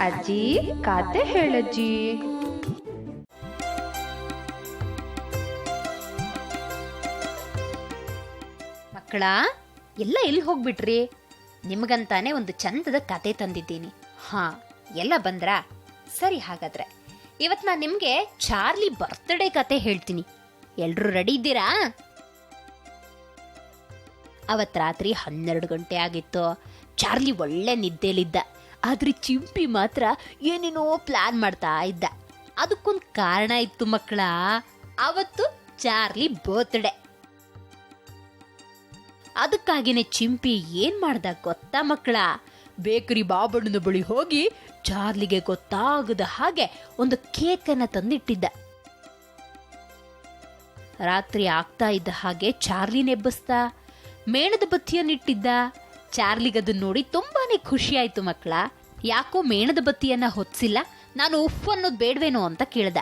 ಅಜ್ಜಿ ಕಾತೆ ಹೇಳಜ್ಜಿ. ಮಕ್ಕಳ ಎಲ್ಲ ಎಲ್ಲಿ ಹೋಗ್ಬಿಟ್ರಿ? ನಿಮಗಂತಾನೆ ಒಂದು ಚಂದದ ಕತೆ ತಂದಿದ್ದೀನಿ. ಹಾ ಎಲ್ಲ ಬಂದ್ರಾ? ಸರಿ ಹಾಗಾದ್ರೆ. ಇವತ್ತು ನಾನು ನಿಮಗೆ ಚಾರ್ಲಿ ಬರ್ತ್ಡೇ ಕತೆ ಹೇಳ್ತೀನಿ. ಎಲ್ಲರೂ ರೆಡಿ ಇದ್ದೀರಾ? ಅವತ್ ರಾತ್ರಿ ಹನ್ನೆರಡು ಗಂಟೆ ಆಗಿತ್ತು. ಚಾರ್ಲಿ ಒಳ್ಳೆ ನಿದ್ದೆಲಿದ್ದ ಆದ್ರೆ ಚಿಂಪಿ ಮಾತ್ರ ಏನೇನೋ ಪ್ಲಾನ್ ಮಾಡ್ತಾ ಇದ್ದ. ಅದಕ್ಕೊಂದು ಕಾರಣ ಇತ್ತು ಮಕ್ಕಳ. ಅವತ್ತು ಚಾರ್ಲಿ ಬರ್ತ್ಡೇ. ಅದಕ್ಕಾಗಿನೇ ಚಿಂಪಿ ಏನ್ ಮಾಡ್ದ ಗೊತ್ತಾ ಮಕ್ಕಳ? ಬೇಕರಿ ಬಾಬಣ್ಣನ ಬಳಿ ಹೋಗಿ ಚಾರ್ಲಿಗೆ ಗೊತ್ತಾಗದ ಹಾಗೆ ಒಂದು ಕೇಕನ್ನ ತಂದಿಟ್ಟಿದ್ದ. ರಾತ್ರಿ ಆಗ್ತಾ ಇದ್ದ ಹಾಗೆ ಚಾರ್ಲಿ ನೆಬ್ಬಸ್ತ, ಮೇಣದ ಬತ್ತಿಯನ್ನಿಟ್ಟಿದ್ದ ಚಾರ್ಲಿಗದನ್ನ ನೋಡಿ ತುಂಬಾನೇ ಖುಷಿ ಆಯ್ತು ಮಕ್ಕಳ. ಯಾಕೋ ಮೇಣದ ಬತ್ತಿಯನ್ನ ಹೊತ್ಸಿಲ್ಲ ನಾನು ಉಫ್ ಅನ್ನೋದು ಬೇಡವೇನೋ ಅಂತ ಕೇಳ್ದ.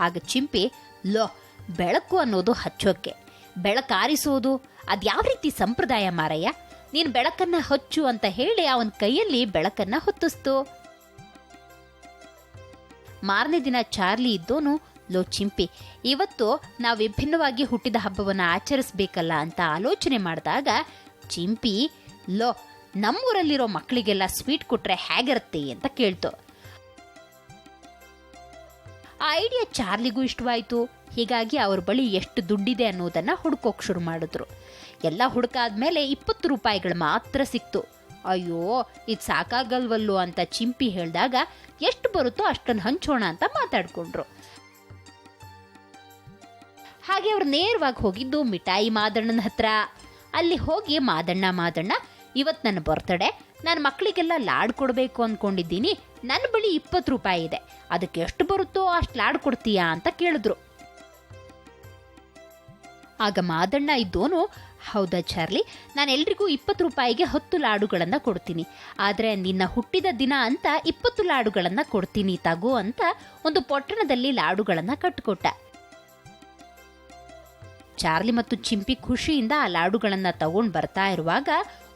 ಆಗ ಚಿಂಪಿ, ಲೋ, ಬೆಳಕು ಅನ್ನೋದು ಹಚ್ಚೋಕೆ, ಬೆಳಕಾರಿಸೋದು ಅದ್ಯಾವ ರೀತಿ ಸಂಪ್ರದಾಯ ಮಾರಯ್ಯ? ನೀನ್ ಬೆಳಕನ್ನ ಹಚ್ಚು ಅಂತ ಹೇಳಿ ಅವನ ಕೈಯಲ್ಲಿ ಬೆಳಕನ್ನ ಹೊತ್ತಿಸ್ತು. ಮಾರನೇ ದಿನ ಚಾರ್ಲಿ ಇದ್ದೋನು, ಲೋ ಚಿಂಪಿ, ಇವತ್ತು ನಾವು ವಿಭಿನ್ನವಾಗಿ ಹುಟ್ಟಿದ ಹಬ್ಬವನ್ನು ಆಚರಿಸ್ಬೇಕಲ್ಲ ಅಂತ ಆಲೋಚನೆ ಮಾಡಿದಾಗ, ಚಿಂಪಿ, ಲೋ, ನಮ್ಮೂರಲ್ಲಿರೋ ಮಕ್ಕಳಿಗೆಲ್ಲ ಸ್ವೀಟ್ ಕೊಟ್ರೆ ಹೇಗಿರುತ್ತೆ ಅಂತ ಕೇಳ್ತು. ಆ ಐಡಿಯಾ ಚಾರ್ಲಿಗೂ ಇಷ್ಟವಾಯಿತು. ಹೀಗಾಗಿ ಅವ್ರ ಬಳಿ ಎಷ್ಟು ದುಡ್ಡಿದೆ ಅನ್ನೋದನ್ನು ಹುಡ್ಕೋಕೆ ಶುರು ಮಾಡಿದ್ರು. ಎಲ್ಲ ಹುಡುಕಾದ್ಮೇಲೆ ಇಪ್ಪತ್ತು ರೂಪಾಯಿಗಳು ಮಾತ್ರ ಸಿಕ್ತು. ಅಯ್ಯೋ, ಇದು ಸಾಕಾಗಲ್ವಲ್ಲೋ ಅಂತ ಚಿಂಪಿ ಹೇಳಿದಾಗ ಎಷ್ಟು ಬರುತ್ತೋ ಅಷ್ಟನ್ನು ಹಂಚೋಣ ಅಂತ ಮಾತಾಡಿಕೊಂಡ್ರು. ಹಾಗೆ ಅವ್ರು ನೇರವಾಗಿ ಹೋಗಿದ್ದು ಮಿಠಾಯಿ ಮಾದಣ್ಣನ ಹತ್ರ. ಅಲ್ಲಿ ಹೋಗಿ ಮಾದಣ್ಣ ಮಾದಣ್ಣ ಇವತ್ತು ನನ್ನ ಬರ್ತಡೆ ನಾನು ಮಕ್ಕಳಿಗೆಲ್ಲ ಲಾಡ್ ಕೊಡಬೇಕು ಅಂದ್ಕೊಂಡಿದ್ದೀನಿ ನನ್ನ ಬಳಿ ಇಪ್ಪತ್ತು ರೂಪಾಯಿ ಇದೆ. ಅದಕ್ಕೆ ಎಷ್ಟು ಬರುತ್ತೋ ಅಷ್ಟು ಲಾಡ್ ಕೊಡ್ತೀಯಾ ಅಂತ ಕೇಳಿದ್ರು. ಆಗ ಮಾದಣ್ಣ ಇದ್ದೋನು, ಹೌದಾ ಚಾರ್ಲಿ? ನಾನು ಎಲ್ರಿಗೂ ಇಪ್ಪತ್ತು ರೂಪಾಯಿಗೆ ಹತ್ತು ಲಾಡುಗಳನ್ನು ಕೊಡ್ತೀನಿ. ಆದರೆ ನಿನ್ನ ಹುಟ್ಟಿದ ದಿನ ಅಂತ ಇಪ್ಪತ್ತು ಲಾಡುಗಳನ್ನು ಕೊಡ್ತೀನಿ ತಗೋ ಅಂತ ಒಂದು ಪೊಟ್ಟಣದಲ್ಲಿ ಲಾಡುಗಳನ್ನು ಕಟ್ಟಿಕೊಟ್ಟ ಚಾರ್ಲಿ ಮತ್ತು ಚಿಂಪಿ ಖುಷಿಯಿಂದ ಆ ಲಾಡುಗಳನ್ನು ತಗೊಂಡು ಬರ್ತಾ ಇರುವಾಗ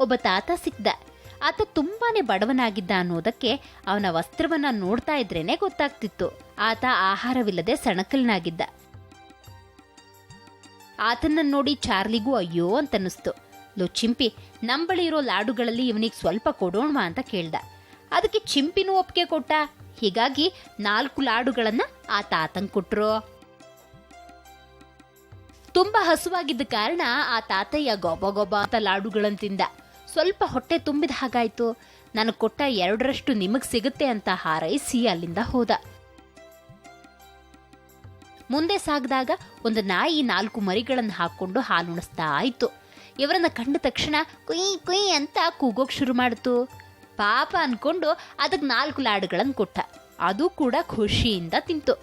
ಒಬ್ಬ ತಾತ ಸಿಕ್ದ. ಆತ ತುಂಬಾನೇ ಬಡವನಾಗಿದ್ದ ಅನ್ನೋದಕ್ಕೆ ಅವನ ವಸ್ತ್ರವನ್ನ ನೋಡ್ತಾ ಇದ್ರೇನೆ ಗೊತ್ತಾಗ್ತಿತ್ತು. ಆತ ಆಹಾರವಿಲ್ಲದೆ ಸಣಕಲ್ನಾಗಿದ್ದ. ಆತನ್ನ ನೋಡಿ ಚಾರ್ಲಿಗೂ ಅಯ್ಯೋ ಅಂತನ್ನಿಸ್ತು. ಲೋ ಚಿಂಪಿ, ನಮ್ ಬಳಿ ಇರೋ ಲಾಡುಗಳಲ್ಲಿ ಇವನಿಗೆ ಸ್ವಲ್ಪ ಕೊಡೋಣವಾ ಅಂತ ಕೇಳ್ದ. ಅದಕ್ಕೆ ಚಿಂಪಿನೂ ಒಪ್ಪಿಗೆ ಕೊಟ್ಟ. ಹೀಗಾಗಿ ನಾಲ್ಕು ಲಾಡುಗಳನ್ನ ಆತ ಆತಂಕ ಕೊಟ್ರು. ತುಂಬಾ ಹಸುವಾಗಿದ್ದ ಕಾರಣ ಆ ತಾತಯ್ಯ ಗೊಬ್ಬ ಗೊಬ್ಬ ಅಂತ ಲಾಡುಗಳನ್ನ ತಿಂದ. ಸ್ವಲ್ಪ ಹೊಟ್ಟೆ ತುಂಬಿದ ಹಾಗಾಯ್ತು. ನಾನು ಕೊಟ್ಟ ಎರಡರಷ್ಟು ನಿಮಗೆ ಸಿಗುತ್ತೆ ಅಂತ ಹಾರೈಸಿ ಅಲ್ಲಿಂದ ಹೋದ. ಮುಂದೆ ಸಾಗಿದಾಗ ಒಂದು ನಾಯಿ ನಾಲ್ಕು ಮರಿಗಳನ್ನು ಹಾಕ್ಕೊಂಡು ಹಾಲುಣಿಸ್ತಾ ಇತ್ತು ಇವರನ್ನ ಕಂಡ ತಕ್ಷಣ ಕುಯ್ ಕುಯ್ ಅಂತ ಕೂಗೋಕ್ ಶುರು ಮಾಡಿತು. ಪಾಪ ಅನ್ಕೊಂಡು ಅದಕ್ಕೆ ನಾಲ್ಕು ಲಾಡುಗಳನ್ನು ಕೊಟ್ಟ. ಅದು ಕೂಡ ಖುಷಿಯಿಂದ ತಿಂತು.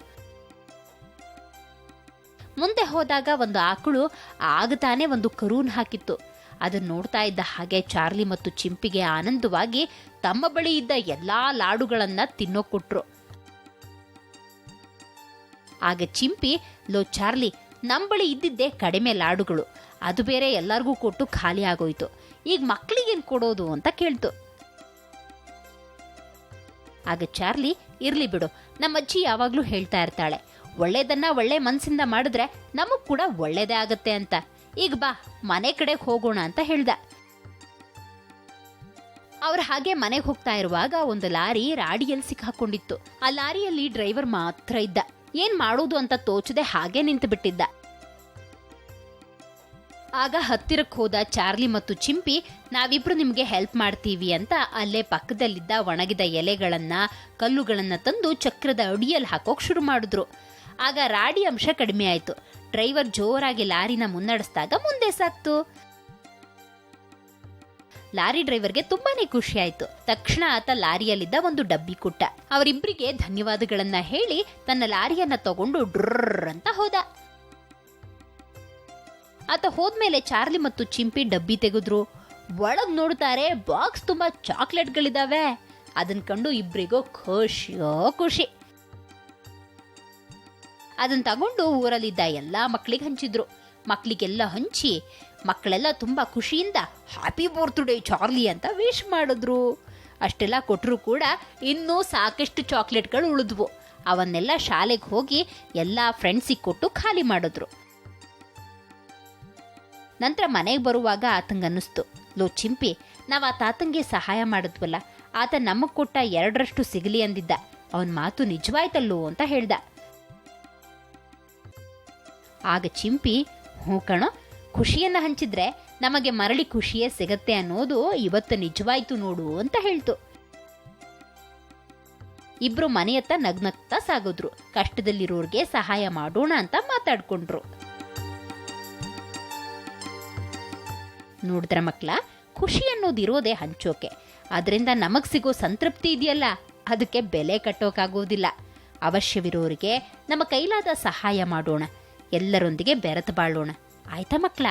ಮುಂದೆ ಹೋದಾಗ ಒಂದು ಆಕಳು ಆಗ ತಾನೇ ಒಂದು ಕರೂನ್ ಹಾಕಿತ್ತು. ಅದನ್ನ ನೋಡ್ತಾ ಇದ್ದ ಹಾಗೆ ಚಾರ್ಲಿ ಮತ್ತು ಚಿಂಪಿಗೆ ಆನಂದವಾಗಿ ತಮ್ಮ ಬಳಿ ಇದ್ದ ಎಲ್ಲ ಲಾಡುಗಳನ್ನ ತಿನ್ನೋಕ್ಕೊಟ್ರು ಆಗ ಚಿಂಪಿ, ಲೋ ಚಾರ್ಲಿ ನಮ್ಮ ಬಳಿ ಇದ್ದಿದ್ದೇ ಕಡಿಮೆ ಲಾಡುಗಳು. ಅದು ಬೇರೆ ಎಲ್ಲರಿಗೂ ಕೊಟ್ಟು ಖಾಲಿ ಆಗೋಯ್ತು. ಈಗ ಮಕ್ಕಳಿಗೇನು ಕೊಡೋದು ಅಂತ ಕೇಳ್ತು. ಆಗ ಚಾರ್ಲಿ, ಇರ್ಲಿ ಬಿಡು, ನಮ್ಮ ಅಜ್ಜಿ ಯಾವಾಗಲೂ ಹೇಳ್ತಾ ಇರ್ತಾಳೆ. ಒಳ್ಳೇದನ್ನ ಒಳ್ಳೆ ಮನಸ್ಸಿಂದ ಮಾಡಿದ್ರೆ ನಮಗ್ ಕೂಡ ಒಳ್ಳೇದೇ ಆಗತ್ತೆ ಅಂತ. ಈಗ ಬಾ, ಮನೆ ಕಡೆ ಹೋಗೋಣ ಅಂತ ಹೇಳ್ದ. ಅವ್ರ ಹಾಗೆ ಮನೆಗೆ ಹೋಗ್ತಾ ಇರುವಾಗ ಒಂದು ಲಾರಿ ರಾಡಿಯಲ್ಲಿ ಸಿಕ್ಕಾಕೊಂಡಿತ್ತು. ಆ ಲಾರಿಯಲ್ಲಿ ಡ್ರೈವರ್ ಮಾತ್ರ ಇದ್ದ. ಏನ್ ಮಾಡೋದು ಅಂತ ತೋಚದೆ ಹಾಗೆ ನಿಂತು ಬಿಟ್ಟಿದ್ದ. ಆಗ ಹತ್ತಿರಕ್ಕೆ ಹೋದ ಚಾರ್ಲಿ ಮತ್ತು ಚಿಂಪಿ, ನಾವಿಬ್ರು ನಿಮಗೆ ಹೆಲ್ಪ್ ಮಾಡ್ತೀವಿ ಅಂತ ಅಲ್ಲೇ ಪಕ್ಕದಲ್ಲಿದ್ದ ಒಣಗಿದ ಎಲೆಗಳನ್ನ, ಕಲ್ಲುಗಳನ್ನ ತಂದು ಚಕ್ರದ ಅಡಿಯಲ್ಲಿ ಹಾಕೋಕ್ ಶುರು ಮಾಡಿದ್ರು. ಆಗ ರಾಡಿ ಅಂಶ ಕಡಿಮೆ ಆಯಿತು. ಡ್ರೈವರ್ ಜೋರಾಗಿ ಲಾರಿನ ಮುನ್ನಡೆಸಿದಾಗ ಮುಂದೆ ಸಾಕ್ತು. ಲಾರಿ ಡ್ರೈವರ್ಗೆ ತುಂಬಾನೇ ಖುಷಿ ಆಯ್ತು. ತಕ್ಷಣ ಆತ ಲಾರಿಯಲ್ಲಿದ್ದ ಒಂದು ಡಬ್ಬಿ ಕೊಟ್ಟ. ಅವರಿಬ್ಬರಿಗೆ ಧನ್ಯವಾದಗಳನ್ನ ಹೇಳಿ ತನ್ನ ಲಾರಿಯನ್ನ ತಗೊಂಡು ಡ್ರರ್ ಅಂತ ಹೋದ. ಆತ ಹೋದ್ಮೇಲೆ ಚಾರ್ಲಿ ಮತ್ತು ಚಿಂಪಿ ಡಬ್ಬಿ ತೆಗೆದ್ರು. ಒಳಗ್ ನೋಡ್ತಾರೆ ಬಾಕ್ಸ್ ತುಂಬಾ ಚಾಕ್ಲೇಟ್ಗಳಿದಾವೆ. ಅದನ್ ಕಂಡು ಇಬ್ರಿಗೂ ಖುಷಿಯೋ ಖುಷಿ. ಅದನ್ನ ತಗೊಂಡು ಊರಲ್ಲಿದ್ದ ಎಲ್ಲ ಮಕ್ಕಳಿಗೆ ಹಂಚಿದ್ರು. ಮಕ್ಕಳಿಗೆಲ್ಲ ಹಂಚಿ ಮಕ್ಕಳೆಲ್ಲ ತುಂಬ ಖುಷಿಯಿಂದ ಹ್ಯಾಪಿ ಬರ್ತ್ಡೇ ಚಾರ್ಲಿ ಅಂತ ವಿಶ್ ಮಾಡಿದ್ರು. ಅಷ್ಟೆಲ್ಲ ಕೊಟ್ಟರು ಕೂಡ ಇನ್ನೂ ಸಾಕಷ್ಟು ಚಾಕ್ಲೇಟ್ಗಳು ಉಳಿದ್ವು. ಅವನ್ನೆಲ್ಲ ಶಾಲೆಗೆ ಹೋಗಿ ಎಲ್ಲ ಫ್ರೆಂಡ್ಸಿಗೆ ಕೊಟ್ಟು ಖಾಲಿ ಮಾಡಿದ್ರು. ನಂತರ ಮನೆಗೆ ಬರುವಾಗ ಆತಂಗನ್ನಿಸ್ತು ಲೋ ಚಿಂಪಿ, ನಾವು ಆ ತಾತಂಗೆ ಸಹಾಯ ಮಾಡಿದ್ವಲ್ಲ, ಆತ ನಮಗೆ ಕೊಟ್ಟ ಎರಡರಷ್ಟು ಸಿಗಲಿ ಅಂದಿದ್ದ. ಅವನ ಮಾತು ನಿಜವಾಯ್ತಲ್ಲೋ ಅಂತ ಹೇಳ್ದ. ಆಗ ಚಿಂಪಿ, ಹ್ಞೂ ಕಣೋ, ಖುಷಿಯನ್ನ ಹಂಚಿದ್ರೆ ನಮಗೆ ಮರಳಿ ಖುಷಿಯೇ ಸಿಗತ್ತೆ ಅನ್ನೋದು ಇವತ್ತು ನಿಜವಾಯ್ತು ನೋಡು ಅಂತ ಹೇಳ್ತು. ಇಬ್ರು ಮನೆಯತ್ತ ನಗ್ನಗ್ತಾ ಸಾಗಿದ್ರು. ಕಷ್ಟದಲ್ಲಿರೋರ್ಗೆ ಸಹಾಯ ಮಾಡೋಣ ಅಂತ ಮಾತಾಡ್ಕೊಂಡ್ರು. ನೋಡಿದ್ರ ಮಕ್ಳ, ಖುಷಿ ಅನ್ನೋದು ಇರೋದೇ ಹಂಚೋಕೆ. ಅದರಿಂದ ನಮಗ್ ಸಿಗೋ ಸಂತೃಪ್ತಿ ಇದೆಯಲ್ಲ, ಅದಕ್ಕೆ ಬೆಲೆ ಕಟ್ಟೋಕಾಗೋದಿಲ್ಲ. ಅವಶ್ಯವಿರೋರಿಗೆ ನಮ್ಮ ಕೈಲಾದ ಸಹಾಯ ಮಾಡೋಣ. ಎಲ್ಲರೊಂದಿಗೆ ಬೆರೆತು ಬಾಳೋಣ. ಆಯ್ತಾ ಮಕ್ಳ